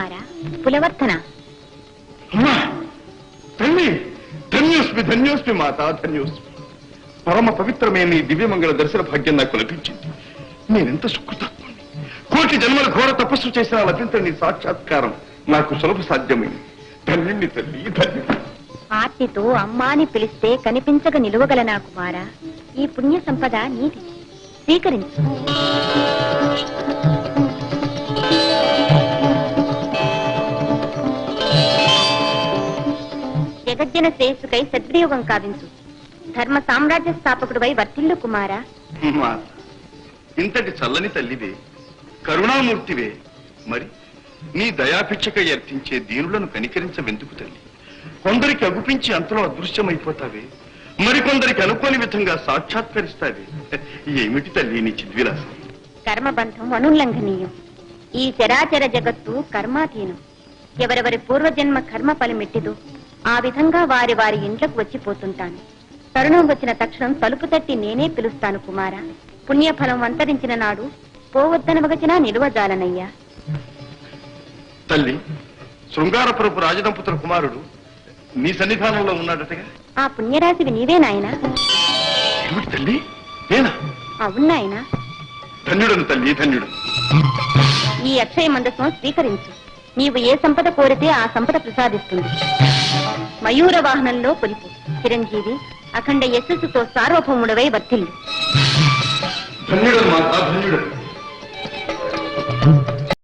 కుమారా తల్లి! ధన్యోస్మి ధన్యోస్మి మాత ధన్యోస్మి. పరమ పవిత్రమైన ఈ దివ్యమంగళ దర్శన భాగ్యం నాకు లభించింది. నేనెంత సుకృతాత్ముని కోటి జన్మల ఘోర తపస్సు చేసిన లభించని సాక్షాత్కారం నాకు సులభ సాధ్యమైంది. ధన్యుణ్ణి తల్లి ధన్యుణ్ణి. ఆర్తితో అమ్మా అని పిలిస్తే కనిపించక నిలువగల నా కుమారా? ఈ పుణ్య సంపద నీది. స్వీకరించు. జగజ్జన శ్రేయస్సుకై సద్వినియోగం కావించు. ధర్మ సామ్రాజ్య స్థాపకుడివై వర్తిల్లు కుమారా. ఇంతటి చల్లని తల్లివే కరుణామూర్తివే. మరి నీ దయాభిక్షకై అర్థించే దీనులను కనికరించవెందుకు తల్లి? కొందరికి అగుపించి అంతలో అదృశ్యమైపోతావే. మరికొందరికి అనుకోని విధంగా సాక్షాత్కరిస్తావే. ఏమిటి తల్లి నీ చిద్విలాసం? కర్మబంధం అనుల్లంఘనీయం. ఈ చరాచర జగత్తు కర్మాధీనం. ఎవరెవరి పూర్వజన్మ కర్మ ఫలమెట్టిదో ఆ విధంగా వారి వారి ఇంట్లకు వచ్చిపోతుంటాను తరుణం వచ్చిన తక్షణం తలుపు తట్టి నేనే పిలుస్తాను కుమారా. పుణ్యఫలం అంతరించిన నాడు పోవద్దనవగచినా నిలువజాలనయ్యా తల్లి శృంగారపురపు రాజదంపతుల కుమారుడు నీ సన్నిధానంలో ఉన్నాడటగా? ఆ పుణ్యరాశివి నీవే నాయనా. తల్లి? నేనా? అవును నాయనా. ధన్యుడను తల్లి ధన్యుడు. ఈ అక్షయ మందసం స్వీకరించు. నీవు ఏ సంపద కోరితే ఆ సంపద ప్రసాదిస్తుంది. మయూర వాహనంలో కొలిపు చిరంజీవి అఖండ యశస్సుతో సార్వభౌముడవై వర్తిల్లు ధన్యుడు మాత ధన్యుడు